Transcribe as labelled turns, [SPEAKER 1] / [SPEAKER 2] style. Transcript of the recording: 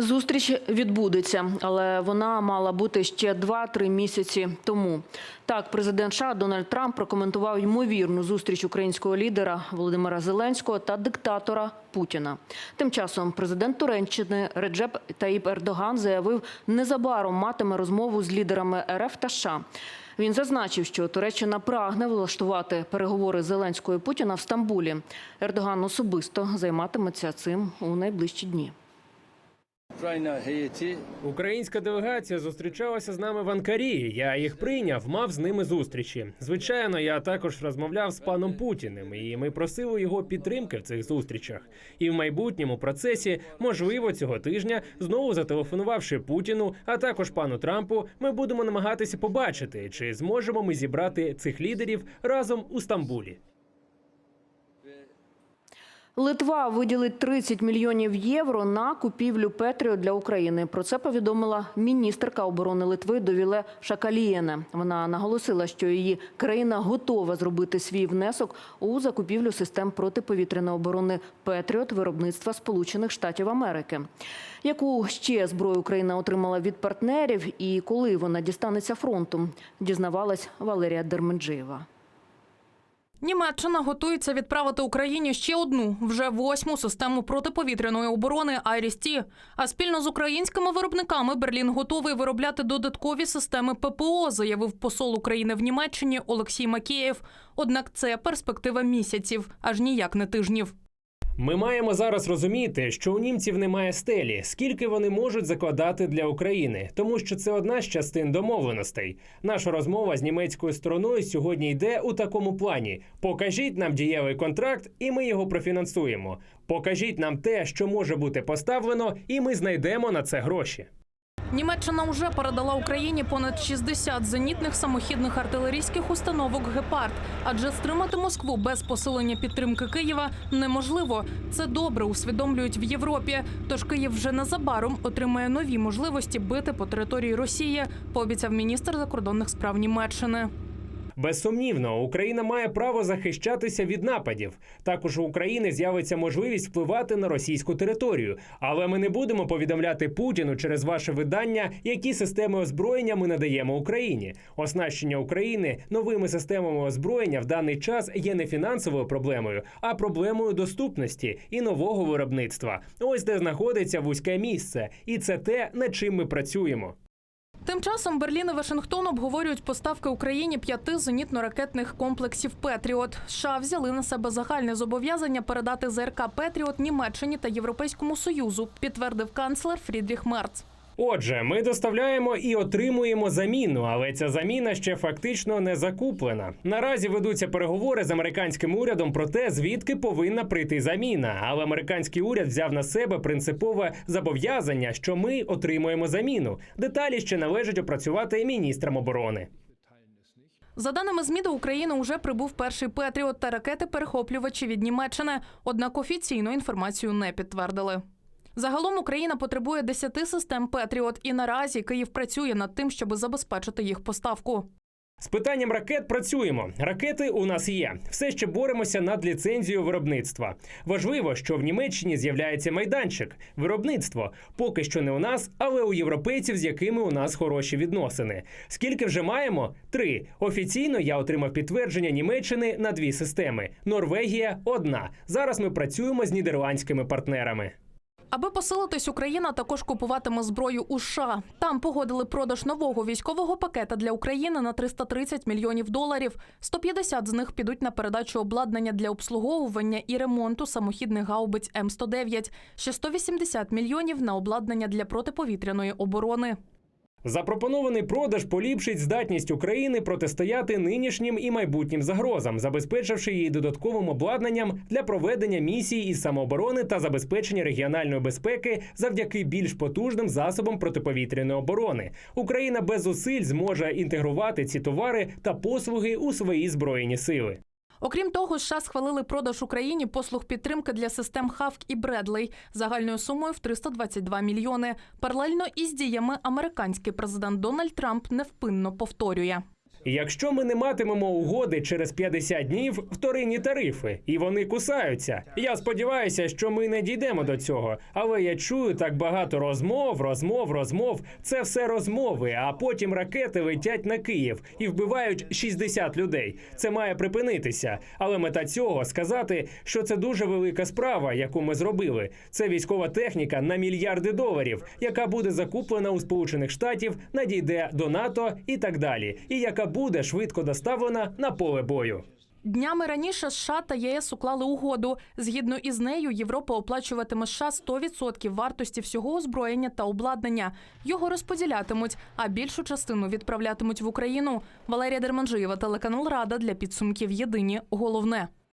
[SPEAKER 1] Зустріч відбудеться, але вона мала бути ще 2-3 місяці тому. Так, президент США Дональд Трамп прокоментував ймовірну зустріч українського лідера Володимира Зеленського та диктатора Путіна. Тим часом президент Туреччини Реджеп Таїп Ердоган заявив, незабаром матиме розмову з лідерами РФ та США. Він зазначив, що Туреччина прагне влаштувати переговори Зеленського і Путіна в Стамбулі. Ердоган особисто займатиметься цим у найближчі дні.
[SPEAKER 2] Українська делегація зустрічалася з нами в Анкарі. Я їх прийняв, мав з ними зустрічі. Звичайно, я також розмовляв з паном Путіним, і ми просили його підтримки в цих зустрічах. І в майбутньому процесі, можливо, цього тижня, знову зателефонувавши Путіну, а також пану Трампу, ми будемо намагатися побачити, чи зможемо ми зібрати цих лідерів разом у Стамбулі.
[SPEAKER 1] Литва виділить 30 мільйонів євро на купівлю Петріо для України. Про це повідомила міністерка оборони Литви Довіле Шакалієне. Вона наголосила, що її країна готова зробити свій внесок у закупівлю систем протиповітряної оборони Петріот виробництва Сполучених Штатів Америки. Яку ще зброю Україна отримала від партнерів і коли вона дістанеться фронту, дізнавалась Валерія Дерменджиєва.
[SPEAKER 3] Німеччина готується відправити Україні ще одну, вже восьму систему протиповітряної оборони «Айріс-Ті». А спільно з українськими виробниками Берлін готовий виробляти додаткові системи ППО, заявив посол України в Німеччині Олексій Макеєв. Однак це перспектива місяців, аж ніяк не тижнів.
[SPEAKER 2] Ми маємо зараз розуміти, що у німців немає стелі, скільки вони можуть закладати для України, тому що це одна з частин домовленостей. Наша розмова з німецькою стороною сьогодні йде у такому плані: покажіть нам дієвий контракт, і ми його профінансуємо. Покажіть нам те, що може бути поставлено, і ми знайдемо на це гроші.
[SPEAKER 3] Німеччина вже передала Україні понад 60 зенітних самохідних артилерійських установок «Гепард», адже стримати Москву без посилення підтримки Києва неможливо. Це добре усвідомлюють в Європі. Тож Київ вже незабаром отримає нові можливості бити по території Росії, пообіцяв міністр закордонних справ Німеччини.
[SPEAKER 2] Безсумнівно, Україна має право захищатися від нападів. Також у України з'явиться можливість впливати на російську територію. Але ми не будемо повідомляти Путіну через ваше видання, які системи озброєння ми надаємо Україні. Оснащення України новими системами озброєння в даний час є не фінансовою проблемою, а проблемою доступності і нового виробництва. Ось де знаходиться вузьке місце, і це те, над чим ми працюємо.
[SPEAKER 3] Тим часом Берлін і Вашингтон обговорюють поставки Україні п'яти зенітно-ракетних комплексів Петріот. США взяли на себе загальне зобов'язання передати ЗРК Петріот Німеччині та Європейському Союзу, підтвердив канцлер Фрідріх Мерц.
[SPEAKER 2] Отже, ми доставляємо і отримуємо заміну, але ця заміна ще фактично не закуплена. Наразі ведуться переговори з американським урядом про те, звідки повинна прийти заміна. Але американський уряд взяв на себе принципове зобов'язання, що ми отримуємо заміну. Деталі ще належить опрацювати міністрам оборони.
[SPEAKER 3] За даними ЗМІ, до України уже прибув перший Петріот та ракети-перехоплювачі від Німеччини. Однак офіційну інформацію не підтвердили. Загалом Україна потребує 10 систем Петріот, і наразі Київ працює над тим, щоб забезпечити їх поставку.
[SPEAKER 2] З питанням ракет працюємо. Ракети у нас є. Все ще боремося над ліцензією виробництва. Важливо, що в Німеччині з'являється майданчик виробництво. Поки що не у нас, але у європейців, з якими у нас хороші відносини. Скільки вже маємо? Три. Офіційно я отримав підтвердження Німеччини на дві системи. Норвегія одна. Зараз ми працюємо з нідерландськими партнерами.
[SPEAKER 3] Аби посилитись, Україна також купуватиме зброю у США. Там погодили продаж нового військового пакета для України на 330 мільйонів доларів. 150 з них підуть на передачу обладнання для обслуговування і ремонту самохідних гаубиць М109. Ще 180 мільйонів на обладнання для протиповітряної оборони.
[SPEAKER 2] Запропонований продаж поліпшить здатність України протистояти нинішнім і майбутнім загрозам, забезпечивши її додатковим обладнанням для проведення місій із самооборони та забезпечення регіональної безпеки завдяки більш потужним засобам протиповітряної оборони. Україна без зусиль зможе інтегрувати ці товари та послуги у свої збройні сили.
[SPEAKER 3] Окрім того, США схвалили продаж Україні послуг підтримки для систем Хавк і Бредлей загальною сумою в 322 мільйони. Паралельно із діями американський президент Дональд Трамп невпинно повторює.
[SPEAKER 2] Якщо ми не матимемо угоди через 50 днів, вторинні тарифи, і вони кусаються. Я сподіваюся, що ми не дійдемо до цього. Але я чую так багато розмов, розмов, розмов. Це все розмови. А потім ракети летять на Київ і вбивають 60 людей. Це має припинитися. Але мета цього сказати, що це дуже велика справа, яку ми зробили. Це військова техніка на мільярди доларів, яка буде закуплена у Сполучених Штатів, надійде до НАТО і так далі, і яка буде швидко доставлена на поле бою.
[SPEAKER 3] Днями раніше США та ЄС уклали угоду. Згідно із нею, Європа оплачуватиме США 100% вартості всього озброєння та обладнання. Його розподілятимуть, а більшу частину відправлятимуть в Україну. Валерія Дерманжиєва, телеканал Рада для підсумків. Єдині головне.